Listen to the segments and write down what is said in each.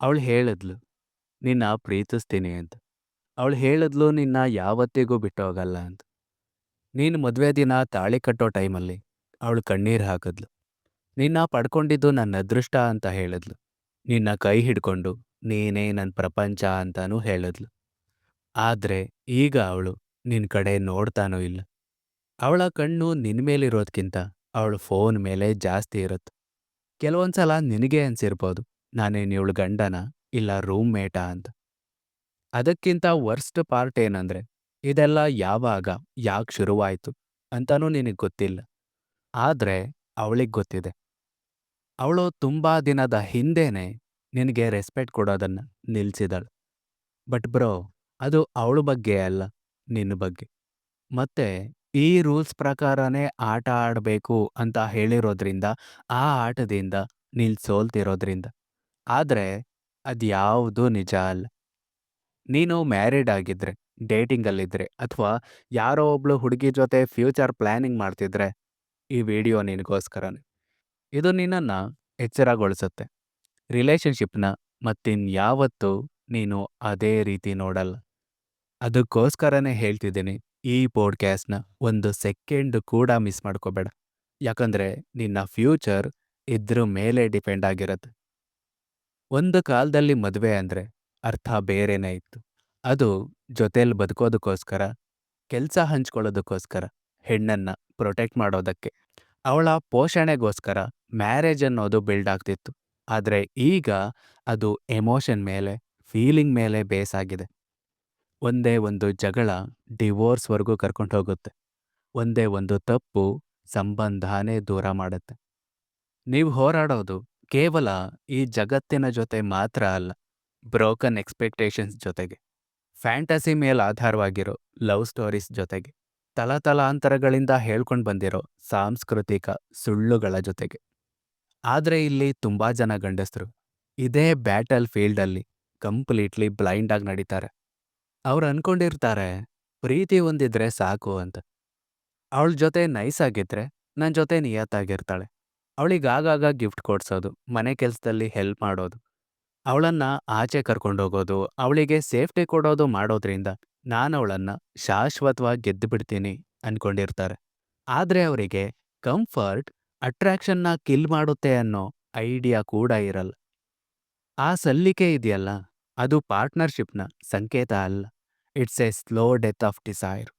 ಅವಳು ಹೇಳಿದ್ಲು, ನಿನ್ನ ಪ್ರೀತಿಸ್ತೀನಿ ಅಂತ. ಅವಳು ಹೇಳಿದ್ಲು, ನಿನ್ನ ಯಾವತ್ತಿಗೂ ಬಿಟ್ಟು ಹೋಗಲ್ಲ ಅಂತ. ನೀನು ಮದುವೆ ದಿನ ತಾಳಿ ಕಟ್ಟೋ ಟೈಮಲ್ಲಿ ಅವಳು ಕಣ್ಣೀರು ಹಾಕಿದ್ಲು. ನಿನ್ನ ಪಡ್ಕೊಂಡಿದ್ದು ನನ್ನ ಅದೃಷ್ಟ ಅಂತ ಹೇಳಿದ್ಲು. ನಿನ್ನ ಕೈ ಹಿಡ್ಕೊಂಡು ನೀನೇ ನನ್ನ ಪ್ರಪಂಚ ಅಂತಾನೂ ಹೇಳಿದ್ಲು. ಆದ್ರೆ ಈಗ ಅವಳು ನಿನ್ನ ಕಡೆ ನೋಡ್ತಾನೂ ಇಲ್ಲ. ಅವಳ ಕಣ್ಣು ನಿನ್ನ ಮೇಲಿರೋದ್ಕಿಂತ ಅವಳು ಫೋನ್ ಮೇಲೆ ಜಾಸ್ತಿ ಇರುತ್ತೆ. ಕೆಲವೊಂದ್ಸಲ ನಿನಗೆ ಅನ್ಸಿರ್ಬೋದು. ನಾನೇನು ಇವಳು ಗಂಡನ, ಇಲ್ಲ ರೂಮ್ ಮೇಟ ಅಂತ. ಅದಕ್ಕಿಂತ ವರ್ಸ್ಟ್ ಪಾರ್ಟ್ ಏನಂದ್ರೆ, ಇದೆಲ್ಲ ಯಾವಾಗ, ಯಾಕೆ ಶುರುವಾಯಿತು ಅಂತಾನೂ ನಿನಗೆ ಗೊತ್ತಿಲ್ಲ. ಆದ್ರೆ ಅವಳಿಗೆ ಗೊತ್ತಿದೆ. ಅವಳು ತುಂಬಾ ದಿನದ ಹಿಂದೇನೆ ನಿನಗೆ ರೆಸ್ಪೆಕ್ಟ್ ಕೊಡೋದನ್ನ ನಿಲ್ಲಿಸಿದಳು ಬಟ್ ಬ್ರೋ ಅದು ಅವಳ ಬಗ್ಗೆ ಅಲ್ಲ ನಿನ್ನ ಬಗ್ಗೆ. ಮತ್ತೆ ಈ ರೂಲ್ಸ್ ಪ್ರಕಾರನೇ ಆಟ ಆಡಬೇಕು ಅಂತ ಹೇಳಿರೋದ್ರಿಂದ, ಆ ಆಟದಿಂದ ನಿಲ್ ಸೋಲ್ತಿರೋದ್ರಿಂದ ಆದ್ರೆ ಅದ್ಯಾವುದೂ ನಿಜ ಅಲ್ಲ. ನೀನು ಮ್ಯಾರಿಡ್ ಆಗಿದ್ರೆ ಡೇಟಿಂಗ್ ಅಲ್ಲಿದ್ರೆ ಅಥವಾ ಯಾರೋ ಒಬ್ಳು ಹುಡುಗಿ ಜೊತೆ ಫ್ಯೂಚರ್ ಪ್ಲಾನಿಂಗ್ ಮಾಡ್ತಿದ್ರೆ ಈ ವಿಡಿಯೋ ನಿನಗೋಸ್ಕರನೇ. ಇದು ನಿನ್ನನ್ನ ಎಚ್ಚರಗೊಳಿಸುತ್ತೆ. ರಿಲೇಷನ್‌ಶಿಪ್‌ನ ಮತ್ತಿನ್ಯಾವತ್ತೂ ನೀನು ಅದೇ ರೀತಿ ನೋಡಲ್ಲ. ಅದಕ್ಕೋಸ್ಕರನೇ ಹೇಳ್ತಿದ್ದೀನಿ ಈ ಪಾಡ್ಕ್ಯಾಸ್ಟ್ನ ಒಂದು ಸೆಕೆಂಡ್ ಕೂಡ ಮಿಸ್ ಮಾಡ್ಕೋಬೇಡ. ಯಾಕಂದ್ರೆ ನಿನ್ನ ಫ್ಯೂಚರ್ ಇದ್ರ ಮೇಲೆ ಡಿಪೆಂಡ್ ಆಗಿರತ್ತೆ. ಒಂದು ಕಾಲದಲ್ಲಿ ಮದುವೆ ಅಂದ್ರೆ ಅರ್ಥ ಬೇರೆನೇ ಇತ್ತು. ಅದು ಜೊತೆಲಿ ಬದುಕೋದಕ್ಕೋಸ್ಕರ, ಕೆಲಸ ಹಂಚ್ಕೊಳ್ಳೋದಕ್ಕೋಸ್ಕರ, ಹೆಣ್ಣನ್ನ ಪ್ರೊಟೆಕ್ಟ್ ಮಾಡೋದಕ್ಕೆ, ಅವಳ ಪೋಷಣೆಗೋಸ್ಕರ ಮ್ಯಾರೇಜ್ ಅನ್ನೋದು ಬಿಲ್ಡ್ ಆಗ್ತಿತ್ತು. ಆದ್ರೆ ಈಗ ಅದು ಎಮೋಷನ್ ಮೇಲೆ ಫೀಲಿಂಗ್ ಮೇಲೆ ಬೇಸ್ ಆಗಿದೆ. ಒಂದೇ ಒಂದು ಜಗಳ ಡಿವೋರ್ಸ್ವರೆಗೂ ಕರ್ಕೊಂಡು ಹೋಗುತ್ತೆ. ಒಂದೇ ಒಂದು ತಪ್ಪು ಸಂಬಂಧನೇ ದೂರ ಮಾಡುತ್ತೆ. ನೀವು ಹೋರಾಡೋದು ಕೇವಲ ಈ ಜಗತ್ತಿನ ಜೊತೆ ಮಾತ್ರ ಅಲ್ಲ, ಬ್ರೋಕನ್ ಎಕ್ಸ್ಪೆಕ್ಟೇಷನ್ಸ್ ಜೊತೆಗೆ, ಫ್ಯಾಂಟಸಿ ಮೇಲೆ ಆಧಾರವಾಗಿರೋ ಲವ್ ಸ್ಟೋರೀಸ್ ಜೊತೆಗೆ ತಲತಲಾಂತರಗಳಿಂದ ಹೇಳ್ಕೊಂಡು ಬಂದಿರೋ ಸಾಂಸ್ಕೃತಿಕ ಸುಳ್ಳುಗಳ ಜೊತೆಗೆ. ಆದ್ರೆ ಇಲ್ಲಿ ತುಂಬಾ ಜನ ಗಂಡಸ್ರು ಇದೇ ಬ್ಯಾಟಲ್ ಫೀಲ್ಡಲ್ಲಿ ಕಂಪ್ಲೀಟ್ಲಿ ಬ್ಲೈಂಡಾಗಿ ನಡೀತಾರೆ. ಅವ್ರು ಅನ್ಕೊಂಡಿರ್ತಾರೆ, ಪ್ರೀತಿ ಒಂದಿದ್ರೆ ಸಾಕು ಅಂತ. ಅವಳ ಜೊತೆ ನೈಸ್ ಆಗಿದ್ರೆ ನನ್ನ ಜೊತೆ ನಿಯತ್ತಾಗಿರ್ತಾಳೆ ಅವಳಿಗೆ ಆಗಾಗ ಗಿಫ್ಟ್ ಕೊಡ್ಸೋದು, ಮನೆ ಕೆಲಸದಲ್ಲಿ ಹೆಲ್ಪ್ ಮಾಡೋದು, ಅವಳನ್ನ ಆಚೆ ಕರ್ಕೊಂಡೋಗೋದು ಅವಳಿಗೆ ಸೇಫ್ಟಿ ಕೊಡೋದು ಮಾಡೋದ್ರಿಂದ ನಾನು ಅವಳನ್ನ ಶಾಶ್ವತವಾಗಿ ಗೆದ್ದು ಬಿಡ್ತೀನಿ ಅನ್ಕೊಂಡಿರ್ತಾರೆ. ಆದ್ರೆ ಅವರಿಗೆ ಕಂಫರ್ಟ್, ಅಟ್ರಾಕ್ಷನ್ನ ಕಿಲ್ ಮಾಡುತ್ತೆ ಅನ್ನೋ ಐಡಿಯಾ ಕೂಡ ಇರಲ್ಲ. ಆ ಸಲ್ಲಿಕೆ ಇದೆಯಲ್ಲ, ಅದು ಪಾರ್ಟ್ನರ್ಶಿಪ್ನ ಸಂಕೇತ ಅಲ್ಲ. It's a slow death of desire.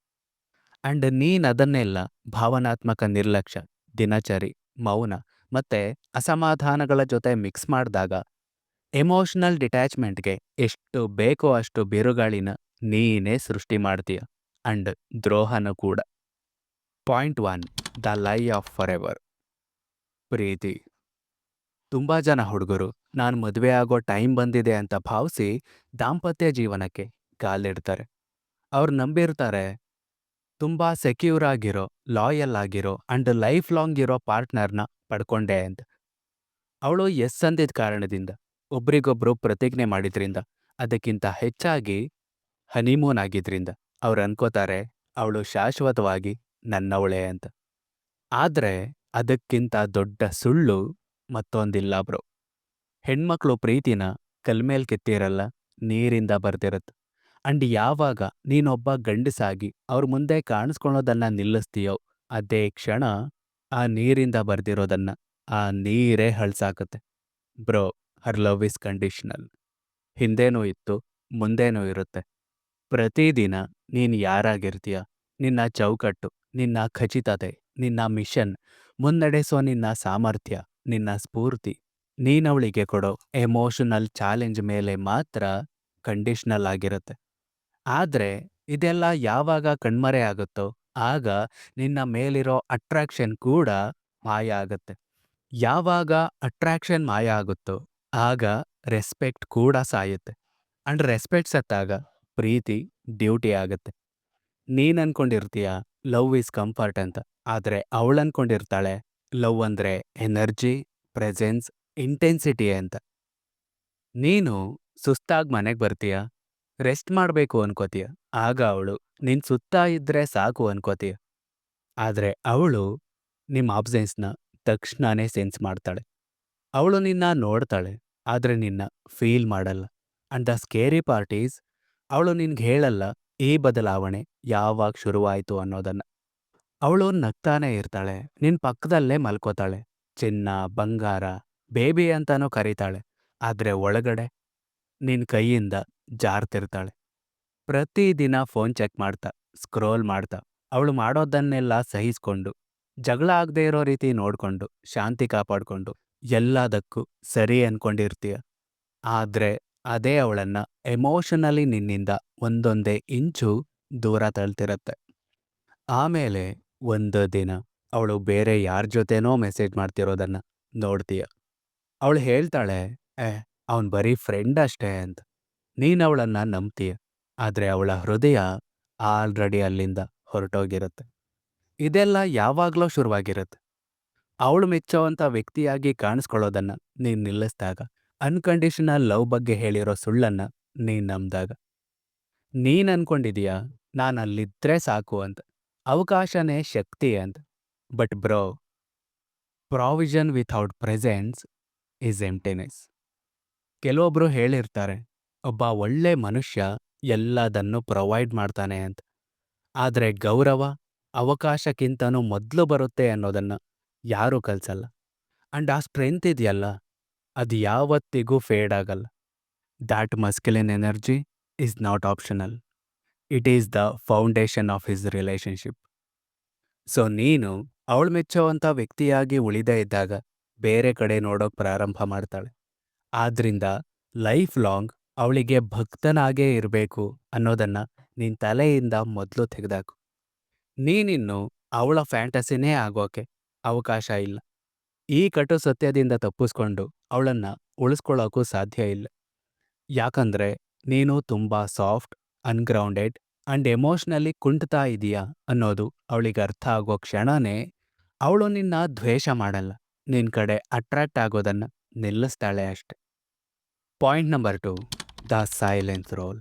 And ನೀನ್ ಅದನ್ನೆಲ್ಲ ಭಾವನಾತ್ಮಕ ನಿರ್ಲಕ್ಷ್ಯ, ದಿನಚರಿ ಮೌನ ಮತ್ತೆ ಅಸಮಾಧಾನಗಳ ಜೊತೆ ಮಿಕ್ಸ್ ಮಾಡಿದಾಗ ಎಮೋಷನಲ್ ಡಿಟ್ಯಾಚ್ಮೆಂಟ್ಗೆ ಎಷ್ಟು ಬೇಕೋ ಅಷ್ಟು ಬಿರುಗಾಳಿನ ನೀನೇ ಸೃಷ್ಟಿ ಮಾಡ್ತೀಯ ಅಂಡ್ ದ್ರೋಹನ ಕೂಡ. Point one the lie of forever ಪ್ರೀತಿ. ತುಂಬಾ ಜನ ಹುಡುಗರು, ನಾನು ಮದುವೆ ಆಗೋ ಟೈಮ್ ಬಂದಿದೆ ಅಂತ ಭಾವಿಸಿ ದಾಂಪತ್ಯ ಜೀವನಕ್ಕೆ ಕಾಲಿಡ್ತಾರೆ ಅವ್ರು ನಂಬಿರ್ತಾರೆ ತುಂಬಾ ಸೆಕ್ಯೂರ್ ಆಗಿರೋ ಲಾಯಲ್ ಆಗಿರೋ ಅಂಡ್ ಲೈಫ್ ಲಾಂಗ್ ಇರೋ ಪಾರ್ಟ್ನರ್ನ ಪಡ್ಕೊಂಡೆ ಅಂತ. ಅವಳು ಎಸ್ ಅಂದಿದ್ದ ಕಾರಣದಿಂದ, ಒಬ್ರಿಗೊಬ್ರು ಪ್ರತಿಜ್ಞೆ ಮಾಡಿದ್ರಿಂದ, ಅದಕ್ಕಿಂತ ಹೆಚ್ಚಾಗಿ ಹನಿಮೂನ್ ಆಗಿದ್ರಿಂದ ಅವ್ರು ಅನ್ಕೋತಾರೆ, ಅವಳು ಶಾಶ್ವತವಾಗಿ ನನ್ನವಳೆ ಅಂತ. ಆದ್ರೆ ಅದಕ್ಕಿಂತ ದೊಡ್ಡ ಸುಳ್ಳು ಮತ್ತೊಂದಿಲ್ಲ ಬ್ರೋ. ಹೆಣ್ಮಕ್ಳು ಪ್ರೀತಿನ ಕಲ್ಮೇಲ್ ಕೆತ್ತಿರಲ್ಲ, ನೀರಿಂದ ಬರ್ತಿರತ್ತೆ ಅಂಡ್ ಯಾವಾಗ ನೀನೊಬ್ಬ ಗಂಡಸಾಗಿ ಅವ್ರ ಮುಂದೆ ಕಾಣಿಸ್ಕೊಳ್ಳೋದನ್ನ ನಿಲ್ಲಿಸ್ತೀಯೋ, ಅದೇ ಕ್ಷಣ ಆ ನೀರಿಂದ ಬರ್ದಿರೋದನ್ನ ಆ ನೀರೇ ಹಳ್ಸಾಕತ್ತೆ. Bro, her love is conditional. ಹಿಂದೇನೂ ಇತ್ತು, ಮುಂದೇನೂ ಇರುತ್ತೆ. ಪ್ರತಿದಿನ ನೀನ್ ಯಾರಾಗಿರ್ತೀಯ, ನಿನ್ನ ಚೌಕಟ್ಟು, ನಿನ್ನ ಖಚಿತತೆ, ನಿನ್ನ ಮಿಷನ್, ಮುನ್ನಡೆಸೋ ನಿನ್ನ ಸಾಮರ್ಥ್ಯ, ನಿನ್ನ ಸ್ಫೂರ್ತಿ, ನೀನವಳಿಗೆ ಕೊಡೋ ಎಮೋಷನಲ್ ಚಾಲೆಂಜ್ ಮೇಲೆ ಮಾತ್ರ ಕಂಡೀಷನಲ್ ಆಗಿರುತ್ತೆ. ಆದ್ರೆ ಇದೆಲ್ಲ ಯಾವಾಗ ಕಣ್ಮರೆ ಆಗುತ್ತೋ, ಆಗ ನಿನ್ನ ಮೇಲಿರೋ ಅಟ್ರಾಕ್ಷನ್ ಕೂಡ ಮಾಯ ಆಗತ್ತೆ. ಯಾವಾಗ ಅಟ್ರಾಕ್ಷನ್ ಮಾಯ ಆಗುತ್ತೋ, ಆಗ ರೆಸ್ಪೆಕ್ಟ್ ಕೂಡ ಸಾಯುತ್ತೆ. ಅಂಡ್ ರೆಸ್ಪೆಕ್ಟ್ ಸತ್ತಾಗ ಪ್ರೀತಿ ಡ್ಯೂಟಿ ಆಗತ್ತೆ. ನೀನು ಅನ್ಕೊಂಡಿರ್ತೀಯ, ಲವ್ ಈಸ್ ಕಂಫರ್ಟ್ ಅಂತ. ಆದ್ರೆ ಅವಳು ಅನ್ಕೊಂಡಿರ್ತಾಳೆ, ಲವ್ ಅಂದ್ರೆ ಎನರ್ಜಿ ಪ್ರೆಸೆನ್ಸ್ ಇಂಟೆನ್ಸಿಟಿ ಅಂತ. ನೀನು ಸುಸ್ತಾಗಿ ಮನೆಗೆ ಬರ್ತೀಯ? ರೆಸ್ಟ್ ಮಾಡಬೇಕು ಅನ್ಕೋತೀಯ. ಆಗ ಅವಳು, ನಿನ್ ಸುತ್ತ ಇದ್ರೆ ಸಾಕು ಅನ್ಕೋತೀಯ. ಆದ್ರೆ ಅವಳು ನಿಮ್ಮ ಆಬ್ಸೆನ್ಸ್ನ ತಕ್ಷಣನೇ ಸೆನ್ಸ್ ಮಾಡ್ತಾಳೆ. ಅವಳು ನಿನ್ನ ನೋಡ್ತಾಳೆ, ಆದ್ರೆ ನಿನ್ನ ಫೀಲ್ ಮಾಡಲ್ಲ. ಅಂಡ್ ದ ಸ್ಕೇರಿ ಪಾರ್ಟೀಸ್ ಅವಳು ನಿನ್ಗೆ ಹೇಳಲ್ಲ, ಈ ಬದಲಾವಣೆ ಯಾವಾಗ ಶುರುವಾಯಿತು ಅನ್ನೋದನ್ನ. ಅವಳು ನಗ್ತಾನೆ ಇರ್ತಾಳೆ, ನಿನ್ ಪಕ್ಕದಲ್ಲೇ ಮಲ್ಕೋತಾಳೆ. ಚಿನ್ನ, ಬಂಗಾರ, ಬೇಬಿ ಅಂತಾನೂ ಕರೀತಾಳೆ. ಆದ್ರೆ ಒಳಗಡೆ ನಿನ್ ಕೈಯಿಂದ ಜಾರ್ತಿರ್ತಾಳೆ. ಪ್ರತಿದಿನ ಫೋನ್ ಚೆಕ್ ಮಾಡ್ತಾ ಸ್ಕ್ರೋಲ್ ಮಾಡ್ತಾ, ಅವಳು ಮಾಡೋದನ್ನೆಲ್ಲ ಸಹಿಸ್ಕೊಂಡು, ಜಗಳ ಆಗದೆ ಇರೋ ರೀತಿ ನೋಡ್ಕೊಂಡು, ಶಾಂತಿ ಕಾಪಾಡ್ಕೊಂಡು, ಎಲ್ಲದಕ್ಕೂ ಸರಿ ಅನ್ಕೊಂಡಿರ್ತೀಯ. ಆದ್ರೆ ಅದೇ ಅವಳನ್ನ ಎಮೋಷನಲಿ ನಿನ್ನಿಂದ ಒಂದೊಂದೇ ಇಂಚು ದೂರ ತಳ್ತಿರತ್ತೆ. ಆಮೇಲೆ ಒಂದು ದಿನ ಅವಳು ಬೇರೆ ಯಾರ ಜೊತೆನೋ ಮೆಸೇಜ್ ಮಾಡ್ತಿರೋದನ್ನ ನೋಡ್ತೀಯ. ಅವಳು ಹೇಳ್ತಾಳೆ, ಏ ಅವನ್ ಬರೀ ಫ್ರೆಂಡ್ ಅಷ್ಟೇ ಅಂತ. ನೀನ್ ಅವಳನ್ನ ನಂಬ್ತೀಯ, ಆದ್ರೆ ಅವಳ ಹೃದಯ ಆಲ್ರೆಡಿ ಅಲ್ಲಿಂದ ಹೊರಟೋಗಿರುತ್ತೆ. ಇದೆಲ್ಲ ಯಾವಾಗ್ಲೋ ಶುರುವಾಗಿರುತ್ತೆ. ಅವಳು ಮೆಚ್ಚೋವಂಥ ವ್ಯಕ್ತಿಯಾಗಿ ಕಾಣಿಸ್ಕೊಳ್ಳೋದನ್ನ ನೀನ್ ನಿಲ್ಲಿಸಿದಾಗ, ಅನ್ಕಂಡೀಷನಲ್ ಲವ್ ಬಗ್ಗೆ ಹೇಳಿರೋ ಸುಳ್ಳನ್ನ ನೀನ್ ನಂಬ್ದಾಗ. ನೀನ್ ಅನ್ಕೊಂಡಿದೀಯ, ನಾನು ಅಲ್ಲಿದ್ರೆ ಸಾಕು ಅಂತ. ಅವಕಾಶನೇ ಶಕ್ತಿ ಅಂತ. But bro, provision without presence is emptiness. ಕೆಲವೊಬ್ರು ಹೇಳಿರ್ತಾರೆ, ಒಬ್ಬ ಒಳ್ಳೆ ಮನುಷ್ಯ ಎಲ್ಲದನ್ನು ಪ್ರೊವೈಡ್ ಮಾಡ್ತಾನೆ ಅಂತ. ಆದ್ರೆ ಗೌರವ, ಅವಕಾಶಕ್ಕಿಂತನೂ ಮೊದಲು ಬರುತ್ತೆ ಅನ್ನೋದನ್ನ ಯಾರೂ ಕಲ್ಸಲ್ಲ. ಅಂಡ್ ಆ ಸ್ಟ್ರೆಂತ್ ಇದೆಯಲ್ಲ, ಅದು ಯಾವತ್ತಿಗೂ ಫೇಡ್ ಆಗಲ್ಲ. That masculine energy is not optional it is the foundation of his relationship so ನೀನು ಅವಳು ಮೆಚ್ಚೋವಂಥ ವ್ಯಕ್ತಿಯಾಗಿ ಉಳಿದೇ ಇದ್ದಾಗ ಬೇರೆ ಕಡೆ ನೋಡೋಕ್ ಪ್ರಾರಂಭ ಮಾಡ್ತಾಳೆ. ಆದ್ರಿಂದ ಲೈಫ್ ಲಾಂಗ್ ಅವಳಿಗೆ ಭಕ್ತನಾಗೇ ಇರಬೇಕು ಅನ್ನೋದನ್ನ ನಿನ್ ತಲೆಯಿಂದ ಮೊದಲು ತೆಗೆದಾಕು. ನೀನಿನ್ನು ಅವಳ ಫ್ಯಾಂಟಸಿನೇ ಆಗೋಕೆ ಅವಕಾಶ ಇಲ್ಲ. ಈ ಕಟು ಸತ್ಯದಿಂದ ತಪ್ಪಿಸ್ಕೊಂಡು ಅವಳನ್ನ ಉಳಿಸ್ಕೊಳ್ಳೋಕ್ಕೂ ಸಾಧ್ಯ ಇಲ್ಲ. ಯಾಕಂದ್ರೆ ನೀನು ತುಂಬಾ ಸಾಫ್ಟ್, ಅನ್ಗ್ರೌಂಡೆಡ್ ಅಂಡ್ ಎಮೋಷ್ನಲಿ ಕುಂಟ್ತಾ ಇದೀಯಾ ಅನ್ನೋದು ಅವಳಿಗೆ ಅರ್ಥ ಆಗೋ ಕ್ಷಣನೇ ಅವಳು ನಿನ್ನ ದ್ವೇಷ ಮಾಡಲ್ಲ. ನಿನ್ ಕಡೆ ಅಟ್ರಾಕ್ಟ್ ಆಗೋದನ್ನ ನಿಲ್ಲಿಸ್ತಾಳೆ ಅಷ್ಟೆ. Point number two, the silence role.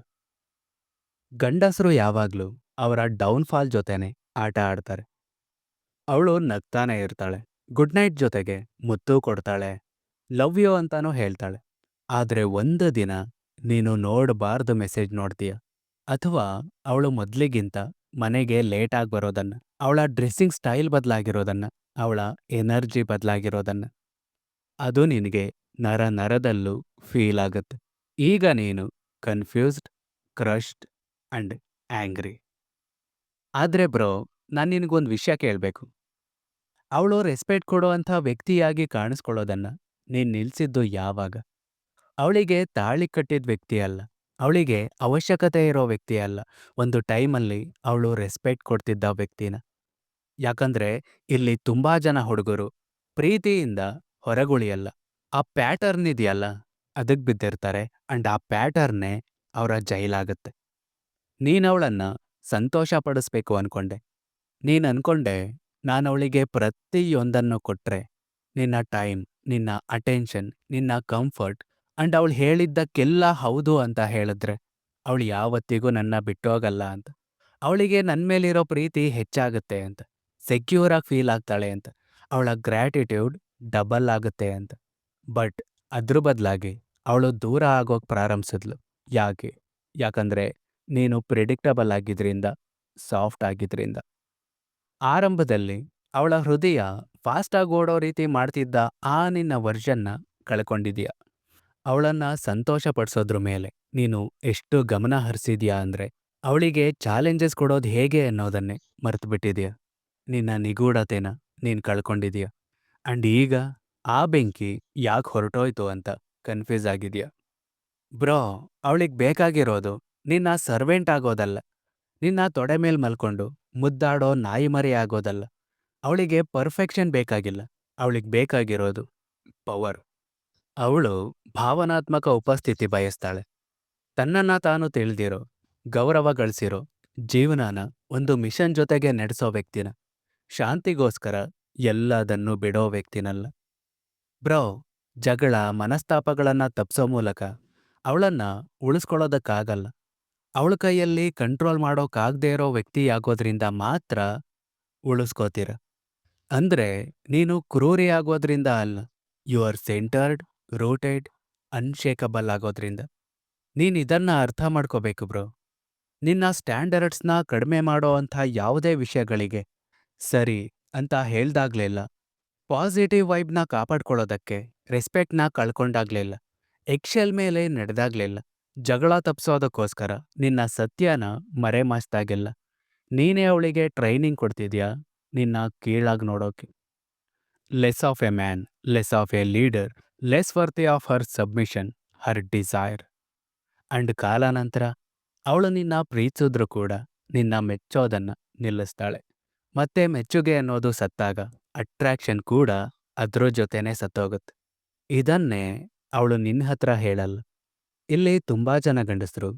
ಗಂಡಸರು ಯಾವಾಗಲೂ ಅವರ ಡೌನ್ಫಾಲ್ ಜೊತೆನೆ ಆಟ ಆಡ್ತಾರೆ. ಅವಳು ನಗ್ತಾನೆ ಇರ್ತಾಳೆ, ಗುಡ್ ನೈಟ್ ಜೊತೆಗೆ ಮುತ್ತು ಕೊಡ್ತಾಳೆ, ಲವ್ ಯು ಅಂತಾನೂ ಹೇಳ್ತಾಳೆ. ಆದರೆ ಒಂದು ದಿನ ನೀನು ನೋಡಬಾರ್ದು ಮೆಸೇಜ್ ನೋಡ್ತೀಯ? ಅಥವಾ ಅವಳು ಮೊದಲಿಗಿಂತ ಮನೆಗೆ ಲೇಟಾಗಿ ಬರೋದನ್ನ, ಅವಳ ಡ್ರೆಸ್ಸಿಂಗ್ ಸ್ಟೈಲ್ ಬದಲಾಗಿರೋದನ್ನ, ಅವಳ ಎನರ್ಜಿ ಬದಲಾಗಿರೋದನ್ನ. ಅದು ನಿನಗೆ ನರ ನರದಲ್ಲೂ ಫೀಲ್ ಆಗುತ್ತೆ. ಈಗ ನೀನು ಕನ್ಫ್ಯೂಸ್ಡ್, ಕ್ರಶ್ಡ್ ಅಂಡ್ ಆಂಗ್ರಿ. ಆದ್ರೆ ಬ್ರೋ, ನಾನು ನಿನಗೊಂದು ವಿಷಯ ಕೇಳಬೇಕು. ಅವಳು ರೆಸ್ಪೆಕ್ಟ್ ಕೊಡುವಂಥ ವ್ಯಕ್ತಿಯಾಗಿ ಕಾಣಿಸ್ಕೊಳ್ಳೋದನ್ನು ನೀನು ನಿಲ್ಲಿಸಿದ್ದು ಯಾವಾಗ? ಅವಳಿಗೆ ತಾಳಿ ಕಟ್ಟಿದ ವ್ಯಕ್ತಿ ಅಲ್ಲ. ಅವಳಿಗೆ ಅವಶ್ಯಕತೆ ಇರೋ ವ್ಯಕ್ತಿ ಅಲ್ಲ. ಒಂದು ಟೈಮಲ್ಲಿ ಅವಳು ರೆಸ್ಪೆಕ್ಟ್ ಕೊಡ್ತಿದ್ದ ವ್ಯಕ್ತಿನ. ಯಾಕಂದ್ರೆ ಇಲ್ಲಿ ತುಂಬಾ ಜನ ಹುಡುಗರು ಪ್ರೀತಿಯಿಂದ ಹೊರಗುಳಿಯಲ್ಲ. ಆ ಪ್ಯಾಟರ್ನ್ ಇದೆಯಲ್ಲ ಅದಕ್ಕೆ ಬಿದ್ದಿರ್ತಾರೆ. ಅಂಡ್ ಆ ಪ್ಯಾಟರ್ನೇ ಅವರ ಜೈಲಾಗತ್ತೆ. ಅವಳನ್ನು ಸಂತೋಷ ಪಡಿಸ್ಬೇಕು ಅನ್ಕೊಂಡೆ. ನೀನ್ ಅನ್ಕೊಂಡೆ ನಾನವಳಿಗೆ ಪ್ರತಿಯೊಂದನ್ನು ಕೊಟ್ಟರೆ ನಿನ್ನ ಟೈಮ್ ನಿನ್ನ ಅಟೆನ್ಷನ್ ನಿನ್ನ ಕಂಫರ್ಟ್ ಅಂಡ್ ಅವಳು ಹೇಳಿದ್ದಕ್ಕೆಲ್ಲ ಹೌದು ಅಂತ ಹೇಳಿದ್ರೆ, ಅವಳು ಯಾವತ್ತಿಗೂ ನನ್ನ ಬಿಟ್ಟೋಗಲ್ಲ ಅಂತ. ಅವಳಿಗೆ ನನ್ನ ಮೇಲಿರೋ ಪ್ರೀತಿ ಹೆಚ್ಚಾಗುತ್ತೆ ಅಂತ. ಸೆಕ್ಯೂರಾಗಿ ಫೀಲ್ ಆಗ್ತಾಳೆ ಅಂತ. ಅವಳ ಗ್ರ್ಯಾಟಿಟ್ಯೂಡ್ ಡಬಲ್ ಆಗುತ್ತೆ ಅಂತ. ಬಟ್ ಅದ್ರ ಬದಲಾಗಿ ಅವಳು ದೂರ ಆಗೋಕೆ ಪ್ರಾರಂಭಿಸಿದ್ಲು. ಯಾಕೆ? ಯಾಕಂದ್ರೆ ನೀನು ಪ್ರಿಡಿಕ್ಟಬಲ್ ಆಗಿದ್ರಿಂದ ಸಾಫ್ಟ್ ಆಗಿದ್ರಿಂದ. ಆರಂಭದಲ್ಲಿ ಅವಳ ಹೃದಯ ಫಾಸ್ಟಾಗಿ ಓಡೋ ರೀತಿ ಮಾಡ್ತಿದ್ದ ಆ ನಿನ್ನ ವರ್ಷನ್ನ ಕಳ್ಕೊಂಡಿದೀಯ ಅವಳನ್ನ ಸಂತೋಷ ಪಡಿಸೋದ್ರ ಮೇಲೆ ನೀನು ಎಷ್ಟು ಗಮನ ಹರಿಸಿದ್ಯಾ ಅಂದ್ರೆ ಅವಳಿಗೆ ಚಾಲೆಂಜಸ್ ಕೊಡೋದು ಹೇಗೆ ಅನ್ನೋದನ್ನೇ ಮರೆತು ಬಿಟ್ಟಿದೀಯ ನಿನ್ನ ನಿಗೂಢತೆನ ನೀನು ಕಳ್ಕೊಂಡಿದೀಯ ಅಂಡ್ ಈಗ ಆ ಬೆಂಕಿ ಯಾಕೆ ಹೊರಟೋಯ್ತು ಅಂತ ಕನ್ಫ್ಯೂಸ್ ಆಗಿದ್ಯಾ? ಬ್ರೋ, ಅವಳಿಗೆ ಬೇಕಾಗಿರೋದು ನಿನ್ನ ಸರ್ವೆಂಟ್ ಆಗೋದಲ್ಲ. ನಿನ್ನ ತೊಡೆ ಮೇಲ್ ಮಲ್ಕೊಂಡು ಮುದ್ದಾಡೋ ನಾಯಿ ಮರಿ ಆಗೋದಲ್ಲ. ಅವಳಿಗೆ ಪರ್ಫೆಕ್ಷನ್ ಬೇಕಾಗಿಲ್ಲ. ಅವಳಿಗೆ ಬೇಕಾಗಿರೋದು ಪವರ್ ಅವಳು ಭಾವನಾತ್ಮಕ ಉಪಸ್ಥಿತಿ ಬಯಸ್ತಾಳೆ. ತನ್ನನ್ನ ತಾನು ತಿಳಿದಿರೋ ಗೌರವ ಗಳಿಸಿರೋ ಜೀವನಾನ ಒಂದು ಮಿಷನ್ ಜೊತೆಗೆ ನಡೆಸೋ ವ್ಯಕ್ತಿನ. ಶಾಂತಿಗೋಸ್ಕರ ಎಲ್ಲದನ್ನೂ ಬಿಡೋ ವ್ಯಕ್ತಿನಲ್ಲ. ಬ್ರೋ, ಜಗಳ, ಮನಸ್ತಾಪಗಳನ್ನ ತಪ್ಸೋ ಮೂಲಕ ಅವಳನ್ನ ಉಳಿಸ್ಕೊಳ್ಳೋದಕ್ಕಾಗಲ್ಲ. ಅವಳ ಕೈಯಲ್ಲಿ ಕಂಟ್ರೋಲ್ ಮಾಡೋಕ್ಕಾಗದೇ ಇರೋ ವ್ಯಕ್ತಿ ಆಗೋದ್ರಿಂದ ಮಾತ್ರ ಉಳಿಸ್ಕೋತೀರ. ಅಂದ್ರೆ ನೀನು ಕ್ರೂರಿ ಆಗೋದ್ರಿಂದ ಅಲ್ಲ you are centred rooted unshakable ಆಗೋದ್ರಿಂದ. ನೀನ್ ಇದನ್ನ ಅರ್ಥ ಮಾಡ್ಕೋಬೇಕು ಬ್ರೋ. ನಿನ್ನ ಸ್ಟ್ಯಾಂಡರ್ಡ್ಸ್ನ ಕಡಿಮೆ ಮಾಡೋ ಅಂಥ ಯಾವುದೇ ವಿಷಯಗಳಿಗೆ ಸರಿ ಅಂತ ಹೇಳ್ದಾಗ್ಲಿಲ್ಲ ಪಾಸಿಟಿವ್ ವೈಬ್ನ ಕಾಪಾಡ್ಕೊಳ್ಳೋದಕ್ಕೆ ರೆಸ್ಪೆಕ್ಟ್ನ ಕಳ್ಕೊಂಡಾಗ್ಲಿಲ್ಲ. ಎಕ್ಶೆಲ್ ಮೇಲೆ ನಡೆದಾಗ್ಲಿಲ್ಲ. ಜಗಳ ತಪ್ಸೋದಕ್ಕೋಸ್ಕರ ನಿನ್ನ ಸತ್ಯನ ಮರೆಮಾಚ್ದಾಗಿಲ್ಲ. ನೀನೇ ಅವಳಿಗೆ ಟ್ರೈನಿಂಗ್ ಕೊಡ್ತಿದ್ಯಾ? ನಿನ್ನ ಕೀಳಾಗಿ ನೋಡೋಕೆ. Less of a man, less of a leader, less worthy of her submission, her desire. And ಕಾಲಾನಂತರ, ಅವಳು ನಿನ್ನ ಪ್ರೀತಿಸಿದ್ರು ಕೂಡ ನಿನ್ನ ಮೆಚ್ಚೋದನ್ನ ನಿಲ್ಲಿಸ್ತಾಳೆ. ಮತ್ತೆ ಮೆಚ್ಚುಗೆ ಅನ್ನೋದು ಸತ್ತಾಗ ಅಟ್ರಾಕ್ಷನ್ ಕೂಡ ಅದ್ರ ಜೊತೆನೆ ಸತ್ತೋಗುತ್ತೆ. ಇದನ್ನೇ ಅವಳು ನಿನ್ನ ಹತ್ರ ಹೇಳಲ್ಲ. ಇಲ್ಲಿ ತುಂಬಾ ಜನ ಗಂಡಸರು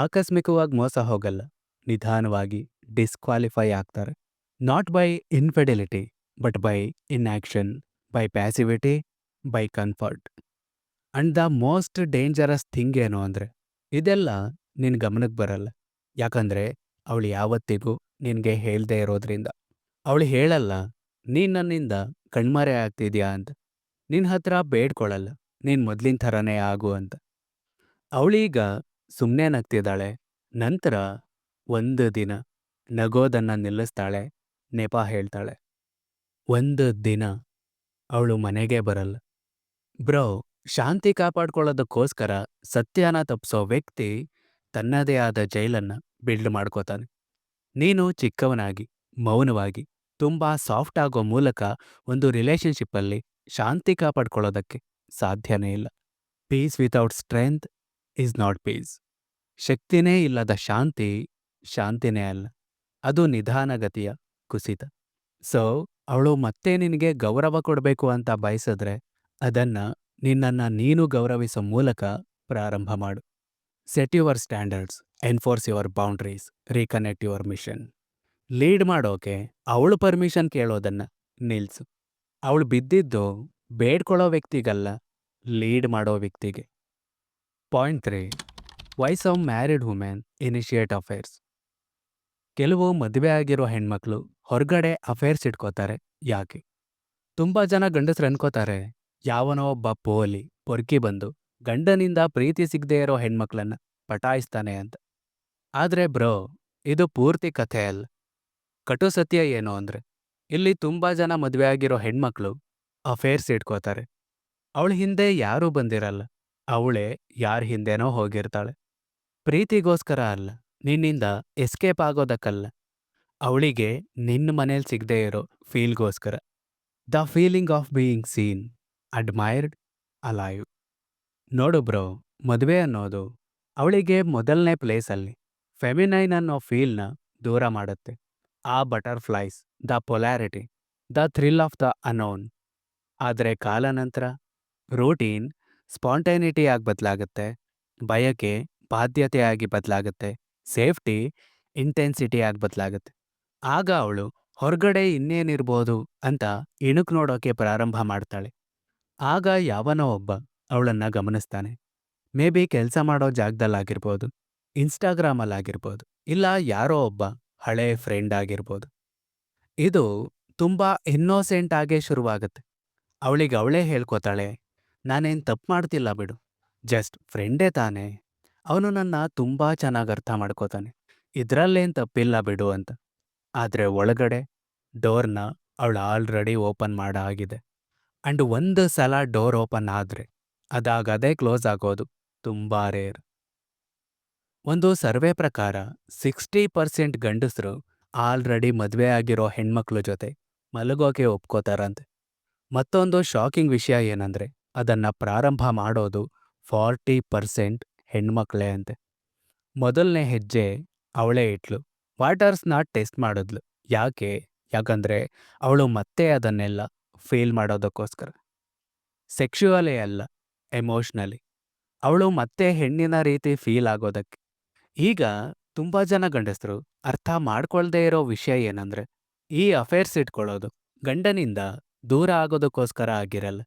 ಆಕಸ್ಮಿಕವಾಗಿ ಮೋಸ ಹೋಗಲ್ಲ. ನಿಧಾನವಾಗಿ ಡಿಸ್ಕ್ವಾಲಿಫೈ ಆಗ್ತಾರೆ. Not by infidelity but by inaction by passivity by comfort and the most dangerous thing ಏನು ಅಂದರೆ, ಇದೆಲ್ಲ ನಿನ್ನ ಗಮನಕ್ಕೆ ಬರಲ್ಲ. ಯಾಕಂದ್ರೆ ಅವಳು ಯಾವತ್ತಿಗೂ ನಿನಗೆ ಹೇಳ್ದೇ ಇರೋದ್ರಿಂದ. ಅವಳು ಹೇಳಲ್ಲ, ನೀನ್ ನನ್ನಿಂದ ಕಣ್ಮರೆ ಆಗ್ತಿದ್ಯಾ? ಅಂತ. ನಿನ್ನ ಹತ್ರ ಬೇಡ್ಕೊಳಲ್ಲ, ನೀನ್ ಮೊದಲಿನ ಥರನೇ ಆಗು ಅಂತ. ಅವಳೀಗ ಸುಮ್ಮನೆ ನಗ್ತಿದ್ದಾಳೆ. ನಂತರ ಒಂದು ದಿನ ನಗೋದನ್ನ ನಿಲ್ಲಿಸ್ತಾಳೆ, ನೆಪ ಹೇಳ್ತಾಳೆ. ಒಂದು ದಿನ ಅವಳು ಮನೆಗೆ ಬರಲ್ಲ. ಬ್ರೋ, ಶಾಂತಿ ಕಾಪಾಡ್ಕೊಳ್ಳೋದಕ್ಕೋಸ್ಕರ ಸತ್ಯನ ತಪ್ಪಿಸೋ ವ್ಯಕ್ತಿ ತನ್ನದೇ ಆದ ಜೈಲನ್ನ ಬಿಲ್ಡ್ ಮಾಡ್ಕೋತಾನೆ. ನೀನು ಚಿಕ್ಕವನಾಗಿ, ಮೌನವಾಗಿ ತುಂಬಾ ಸಾಫ್ಟ್ ಆಗೋ ಮೂಲಕ ಒಂದು ರಿಲೇಷನ್ಶಿಪ್ಪಲ್ಲಿ ಶಾಂತಿ ಕಾಪಾಡ್ಕೊಳ್ಳೋದಕ್ಕೆ ಸಾಧ್ಯನೇ ಇಲ್ಲ. Peace without strength is not peace. ಶಕ್ತಿನೇ ಇಲ್ಲದ ಶಾಂತಿ, ಶಾಂತಿನೇ ಅಲ್ಲ. ಅದು ನಿಧಾನಗತಿಯ ಕುಸಿತ. ಸೊ, ಅವಳು ಮತ್ತೆ ನಿನಗೆ ಗೌರವ ಕೊಡಬೇಕು ಅಂತ ಬಯಸಿದ್ರೆ ಅದನ್ನ ನಿನ್ನನ್ನ ನೀನು ಗೌರವಿಸೋ ಮೂಲಕ ಪ್ರಾರಂಭ ಮಾಡು. Set your standards, enforce your boundaries, reconnect your mission. Lead ಮಾಡೋಕೆ ಅವಳು ಪರ್ಮಿಷನ್ ಕೇಳೋದನ್ನ ನಿಲ್ಸು. ಅವಳು ಬಿದ್ದಿದ್ದು ಬೇಡ್ಕೊಳ್ಳೋ ವ್ಯಕ್ತಿಗಲ್ಲ, ಲೀಡ್ ಮಾಡೋ ವ್ಯಕ್ತಿಗೆ. Point three, why some married women initiate affairs. ಕೆಲವು ಮದುವೆ ಆಗಿರೋ ಹೆಣ್ಮಕ್ಳು ಹೊರಗಡೆ ಅಫೇರ್ಸ್ ಇಟ್ಕೋತಾರೆ, ಯಾಕೆ? ತುಂಬಾ ಜನ ಗಂಡಸ್ರು ಅನ್ಕೋತಾರೆ, ಯಾವನೋ ಒಬ್ಬ ಪೋಲಿ ಪೊರ್ಕಿ ಬಂದು ಗಂಡನಿಂದ ಪ್ರೀತಿ ಸಿಗದೇ ಇರೋ ಹೆಣ್ಮಕ್ಳನ್ನ ಪಟಾಯಿಸ್ತಾನೆ ಅಂತ. ಆದ್ರೆ ಬ್ರೋ, ಇದು ಪೂರ್ತಿ ಕಥೆ ಅಲ್ಲ ಕಟು ಸತ್ಯ ಏನು ಅಂದರೆ, ಇಲ್ಲಿ ತುಂಬಾ ಜನ ಮದುವೆ ಆಗಿರೋ ಹೆಣ್ಮಕ್ಳು ಅಫೇರ್ಸ್ ಇಟ್ಕೋತಾರೆ. ಅವಳ ಹಿಂದೆ ಯಾರೂ ಬಂದಿರಲ್ಲ. ಅವಳೇ ಯಾರ ಹಿಂದೆನೋ ಹೋಗಿರ್ತಾಳೆ. ಪ್ರೀತಿಗೋಸ್ಕರ ಅಲ್ಲ, ನಿನ್ನಿಂದ ಎಸ್ಕೇಪ್ ಆಗೋದಕ್ಕಲ್ಲ. ಅವಳಿಗೆ ನಿನ್ನ ಮನೇಲಿ ಸಿಗದೇ ಇರೋ ಫೀಲ್ಗೋಸ್ಕರ the feeling of being seen admired alive ನೋಡು ಬ್ರೋ, ಮದುವೆ ಅನ್ನೋದು ಅವಳಿಗೆ ಮೊದಲನೇ ಪ್ಲೇಸಲ್ಲಿ ಫೆಮಿನೈನ್ ಅನ್ನೋ ಫೀಲ್ನ ದೂರ ಮಾಡುತ್ತೆ. ಆ butterflies, the polarity the thrill of the unknown ಆದರೆ ಕಾಲಾನಂತರ ರೂಟೀನ್ ಸ್ಪಾಂಟೈನಿಟಿ ಆಗಿ ಬದಲಾಗುತ್ತೆ, ಬಯಕೆ ಬಾಧ್ಯತೆಯಾಗಿ ಬದಲಾಗುತ್ತೆ, ಸೇಫ್ಟಿ ಇಂಟೆನ್ಸಿಟಿ ಆಗಿ ಬದಲಾಗುತ್ತೆ. ಆಗ ಅವಳು ಹೊರಗಡೆ ಇನ್ನೇನಿರ್ಬೋದು ಅಂತ ಇಣುಕು ನೋಡೋಕೆ ಪ್ರಾರಂಭ ಮಾಡ್ತಾಳೆ. ಆಗ ಯಾವನೋ ಒಬ್ಬ ಅವಳನ್ನ ಗಮನಿಸ್ತಾನೆ. ಮೇ ಬಿ ಕೆಲಸ ಮಾಡೋ ಜಾಗದಲ್ಲಾಗಿರ್ಬೋದು, ಇನ್ಸ್ಟಾಗ್ರಾಮಲ್ಲಾಗಿರ್ಬೋದು, ಇಲ್ಲ ಯಾರೋ ಒಬ್ಬ ಹಳೆ ಫ್ರೆಂಡ್ ಆಗಿರ್ಬೋದು. ಇದು ತುಂಬಾ ಇನ್ನೋಸೆಂಟ್ ಆಗೇ ಶುರುವಾಗುತ್ತೆ. ಅವಳಿಗೆ ಅವಳೇ ಹೇಳ್ಕೊತಾಳೆ, ನಾನೇನು ತಪ್ಪು ಮಾಡ್ತಿಲ್ಲ ಬಿಡು. ಜಸ್ಟ್ ಫ್ರೆಂಡೇ ತಾನೇ. ಅವನು ನನ್ನ ತುಂಬಾ ಚೆನ್ನಾಗಿ ಅರ್ಥ ಮಾಡ್ಕೋತಾನೆ. ಇದ್ರಲ್ಲೇನ್ ತಪ್ಪಿಲ್ಲ ಬಿಡು ಅಂತ. ಆದ್ರೆ ಒಳಗಡೆ ಡೋರ್ನ ಅವಳು ಆಲ್ರೆಡಿ ಓಪನ್ ಮಾಡ ಆಗಿದೆ. ಅಂಡ್ ಒಂದು ಸಲ ಡೋರ್ ಓಪನ್ ಆದ್ರೆ ಅದಾಗದೇ ಕ್ಲೋಸ್ ಆಗೋದು ತುಂಬಾ ರೇರ್ ಒಂದು ಸರ್ವೆ ಪ್ರಕಾರ ಸಿಕ್ಸ್ಟಿ ಪರ್ಸೆಂಟ್ ಗಂಡಸರು ಆಲ್ರೆಡಿ ಮದುವೆ ಆಗಿರೋ ಹೆಣ್ಮಕ್ಳ ಜೊತೆ ಮಲಗೋಕೆ ಒಪ್ಕೋತಾರಂತೆ. ಮತ್ತೊಂದು ಶಾಕಿಂಗ್ ವಿಷಯ ಏನಂದ್ರೆ ಅದನ್ನ ಪ್ರಾರಂಭ ಮಾಡೋದು ಫಾರ್ಟಿ ಪರ್ಸೆಂಟ್ ಹೆಣ್ಮಕ್ಳೇ ಅಂತೆ. ಮೊದಲನೇ ಹೆಜ್ಜೆ ಅವಳೇ ಇಟ್ಲು. ವಾಟರ್ಸ್ನ ಟೆಸ್ಟ್ ಮಾಡಿದ್ಲು. ಯಾಕೆ? ಯಾಕಂದರೆ ಅವಳು ಮತ್ತೆ ಅದನ್ನೆಲ್ಲ ಫೀಲ್ ಮಾಡೋದಕ್ಕೋಸ್ಕರ. ಸೆಕ್ಷುವಲೇ ಅಲ್ಲ, ಎಮೋಷ್ನಲಿ. ಅವಳು ಮತ್ತೆ ಹೆಣ್ಣಿನ ರೀತಿ ಫೀಲ್ ಆಗೋದಕ್ಕೆ ಈಗ ತುಂಬಾ ಜನ ಗಂಡಸರು ಅರ್ಥ ಮಾಡ್ಕೊಳ್ದೇ ಇರೋ ವಿಷಯ ಏನಂದ್ರೆ, ಈ ಅಫೇರ್ಸ್ ಇಟ್ಕೊಳ್ಳೋದು ಗಂಡನಿಂದ ದೂರ ಆಗೋದಕ್ಕೋಸ್ಕರ ಆಗಿರಲ್ಲ.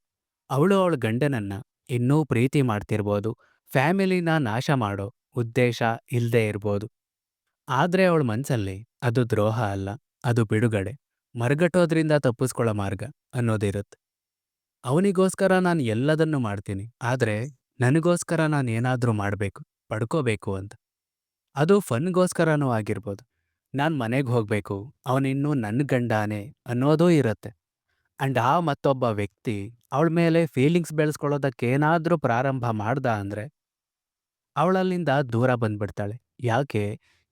ಅವಳು ಅವಳ ಗಂಡನನ್ನ ಇನ್ನೂ ಪ್ರೀತಿ ಮಾಡ್ತಿರ್ಬೋದು, ಫ್ಯಾಮಿಲಿನ ನಾಶ ಮಾಡೋ ಉದ್ದೇಶ ಇಲ್ದೇ ಇರ್ಬೋದು. ಆದ್ರೆ ಅವಳ ಮನ್ಸಲ್ಲಿ ಅದು ದ್ರೋಹ ಅಲ್ಲ, ಅದು ಬಿಡುಗಡೆ. ಮರಗಟ್ಟೋದ್ರಿಂದ ತಪ್ಪಿಸ್ಕೊಳ್ಳೋ ಮಾರ್ಗ ಅನ್ನೋದಿರುತ್ತೆ. ಅವನಿಗೋಸ್ಕರ ನಾನು ಎಲ್ಲದನ್ನೂ ಮಾಡ್ತೀನಿ, ಆದ್ರೆ ನನಗೋಸ್ಕರ ನಾನೇನಾದ್ರೂ ಮಾಡಬೇಕು, ಪಡ್ಕೋಬೇಕು ಅಂತ. ಅದು ಫನ್ಗೋಸ್ಕರನೂ ಆಗಿರ್ಬೋದು. ನಾನು ಮನೆಗೆ ಹೋಗಬೇಕು, ಅವನಿನ್ನೂ ನನ್ನ ಗಂಡಾನೆ ಅನ್ನೋದೂ ಇರುತ್ತೆ. ಅಂಡ್ ಆ ಮತ್ತೊಬ್ಬ ವ್ಯಕ್ತಿ ಅವಳ ಮೇಲೆ ಫೀಲಿಂಗ್ಸ್ ಬೆಳೆಸ್ಕೊಳ್ಳೋದಕ್ಕೇನಾದರೂ ಪ್ರಾರಂಭ ಮಾಡ್ದ ಅಂದರೆ, ಅವಳಲ್ಲಿಂದ ದೂರ ಬಂದ್ಬಿಡ್ತಾಳೆ. ಯಾಕೆ?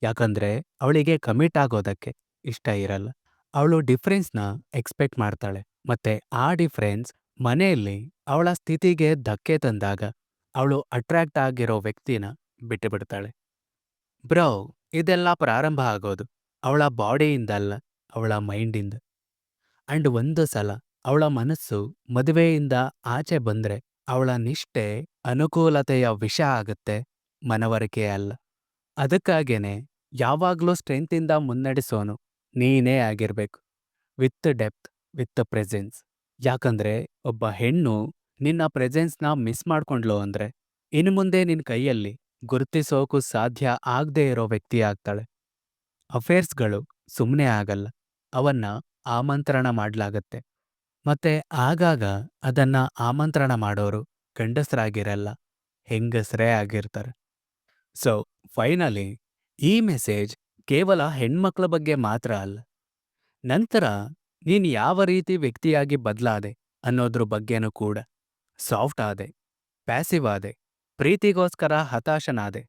ಯಾಕಂದ್ರೆ ಅವಳಿಗೆ ಕಮಿಟ್ ಆಗೋದಕ್ಕೆ ಇಷ್ಟ ಇರಲ್ಲ. ಅವಳು ಡಿಫ್ರೆನ್ಸ್ನ ಎಕ್ಸ್ಪೆಕ್ಟ್ ಮಾಡ್ತಾಳೆ. ಮತ್ತೆ ಆ ಡಿಫ್ರೆನ್ಸ್ ಮನೆಯಲ್ಲಿ ಅವಳ ಸ್ಥಿತಿಗೆ ಧಕ್ಕೆ ತಂದಾಗ, ಅವಳು ಅಟ್ರಾಕ್ಟ್ ಆಗಿರೋ ವ್ಯಕ್ತಿನ ಬಿಟ್ಟು ಬಿಡ್ತಾಳೆ ಬ್ರೋ, ಇದೆಲ್ಲ ಪ್ರಾರಂಭ ಆಗೋದು ಅವಳ ಬಾಡಿಯಿಂದಲ್ಲ, ಅವಳ ಮೈಂಡಿಂದ. ಅಂಡ್ ಒಂದು ಸಲ ಅವಳ ಮನಸ್ಸು ಮದುವೆಯಿಂದ ಆಚೆ ಬಂದ್ರೆ ಅವಳ ನಿಷ್ಠೆ ಅನುಕೂಲತೆಯ ವಿಷ ಆಗುತ್ತೆ ಮನವರಿಕೆ ಅಲ್ಲ. ಅದಕ್ಕಾಗೇನೆ ಯಾವಾಗಲೂ ಸ್ಟ್ರೆಂತಿಂದ ಮುನ್ನಡೆಸೋನು ನೀನೇ ಆಗಿರಬೇಕು. With depth, with presence. ಯಾಕಂದ್ರೆ ಒಬ್ಬ ಹೆಣ್ಣು ನಿನ್ನ ಪ್ರೆಸೆನ್ಸ್ನ ಮಿಸ್ ಮಾಡ್ಕೊಂಡ್ಲು ಅಂದ್ರೆ ಇನ್ನು ಮುಂದೆ ನಿನ್ನ ಕೈಯಲ್ಲಿ ಗುರುತಿಸೋಕು ಸಾಧ್ಯ ಆಗದೇ ಇರೋ ವ್ಯಕ್ತಿ ಆಗ್ತಾಳೆ. ಅಫೇರ್ಸ್ಗಳು ಸುಮ್ಮನೆ ಆಗಲ್ಲ, ಅವನ್ನ ಆಮಂತ್ರಣ ಮಾಡಲಾಗತ್ತೆ. ಮತ್ತೆ ಆಗಾಗ ಅದನ್ನ ಆಮಂತ್ರಣ ಮಾಡೋರು ಗಂಡಸರಾಗಿರಲ್ಲ, ಹೆಂಗಸರೇ ಆಗಿರ್ತಾರೆ. ಸೊ, ಫೈನಲಿ ಈ ಮೆಸೇಜ್ ಕೇವಲ ಹೆಣ್ಮಕ್ಳ ಬಗ್ಗೆ ಮಾತ್ರ ಅಲ್ಲ. ನಂತರ ನೀನ್ ಯಾವ ರೀತಿ ವ್ಯಕ್ತಿಯಾಗಿ ಬದಲಾದೆ ಅನ್ನೋದ್ರ ಬಗ್ಗೆನೂ ಕೂಡ ಸಾಫ್ಟ್ ಆದೆ, ಪ್ಯಾಸಿವ್ ಆದೆ. ಪ್ರೀತಿಗೋಸ್ಕರ ಹತಾಶನಾದೆ.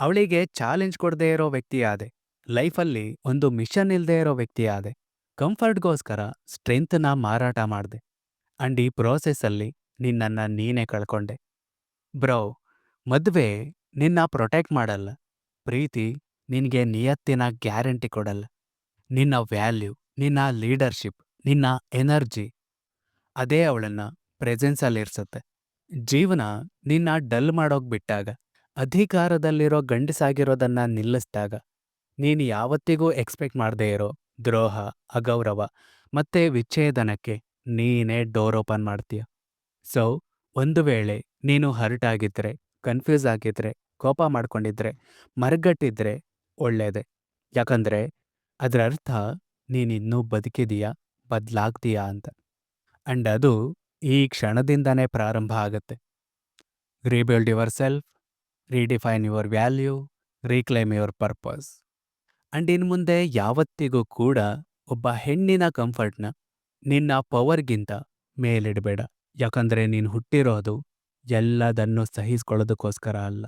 ಅವಳಿಗೆ ಚಾಲೆಂಜ್ ಕೊಡದೇ ಇರೋ ವ್ಯಕ್ತಿಯಾದೆ. ಲೈಫಲ್ಲಿ ಒಂದು ಮಿಷನ್ ಇಲ್ಲದೆ ಇರೋ ವ್ಯಕ್ತಿಯಾದೆ. ಕಂಫರ್ಟ್ಗೋಸ್ಕರ ಸ್ಟ್ರೆಂತ್ನ ಮಾರಾಟ ಮಾಡಿದೆ. ಅಂಡ್ ಈ ಪ್ರೋಸೆಸ್ಸಲ್ಲಿ ನಿನ್ನನ್ನು ನೀನೇ ಕಳ್ಕೊಂಡೆ. ಬ್ರೋ, ಮದುವೆ ನಿನ್ನ ಪ್ರೊಟೆಕ್ಟ್ ಮಾಡಲ್ಲ. ಪ್ರೀತಿ ನಿನಗೆ ನಿಯತ್ತಿನ ಗ್ಯಾರಂಟಿ ಕೊಡಲ್ಲ. ನಿನ್ನ ವ್ಯಾಲ್ಯೂ, ನಿನ್ನ ಲೀಡರ್ಶಿಪ್, ನಿನ್ನ ಎನರ್ಜಿ, ಅದೇ ಅವಳನ್ನು ಪ್ರೆಸೆನ್ಸಲ್ಲಿರ್ಸುತ್ತೆ. ಜೀವನ ನಿನ್ನ ಡಲ್ ಮಾಡೋಗ್ಬಿಟ್ಟಾಗ ಅಧಿಕಾರದಲ್ಲಿರೋ ಗಂಡಸಾಗಿರೋದನ್ನ ನಿಲ್ಲಿಸಿದಾಗ, ನೀನು ಯಾವತ್ತಿಗೂ ಎಕ್ಸ್ಪೆಕ್ಟ್ ಮಾಡದೇ ಇರೋ ದ್ರೋಹ, ಅಗೌರವ ಮತ್ತೆ ವಿಚ್ಛೇದನಕ್ಕೆ ನೀನೇ ಡೋರ್ ಓಪನ್ ಮಾಡ್ತೀಯ. ಸೊ, ಒಂದು ವೇಳೆ ನೀನು ಹರ್ಟ್ ಆಗಿದ್ರೆ, ಕನ್ಫ್ಯೂಸ್ ಆಗಿದ್ರೆ, ಕೋಪ ಮಾಡ್ಕೊಂಡಿದ್ರೆ, ಮರಗಟ್ಟಿದ್ರೆ ಒಳ್ಳೇದೆ. ಯಾಕಂದ್ರೆ ಅದರ ಅರ್ಥ ನೀನಿನ್ನೂ ಬದುಕಿದೀಯಾ, ಬದಲಾಗ್ತೀಯಾ ಅಂತ. ಅಂಡ್ ಅದು ಈ ಕ್ಷಣದಿಂದನೇ ಪ್ರಾರಂಭ ಆಗುತ್ತೆ. Rebuild yourself redefine your value reclaim your purpose and ಇನ್ನು ಮುಂದೆ ಯಾವತ್ತಿಗೂ ಕೂಡ ಒಬ್ಬ ಹೆಣ್ಣಿನ ಕಂಫರ್ಟ್ನ ನಿನ್ನ ಪವರ್ಗಿಂತ ಮೇಲಿಡಬೇಡ. ಯಾಕಂದ್ರೆ ನೀನು ಹುಟ್ಟಿರೋದು ಎಲ್ಲದನ್ನು ಸಹಿಸ್ಕೊಳ್ಳೋದಕ್ಕೋಸ್ಕರ ಅಲ್ಲ.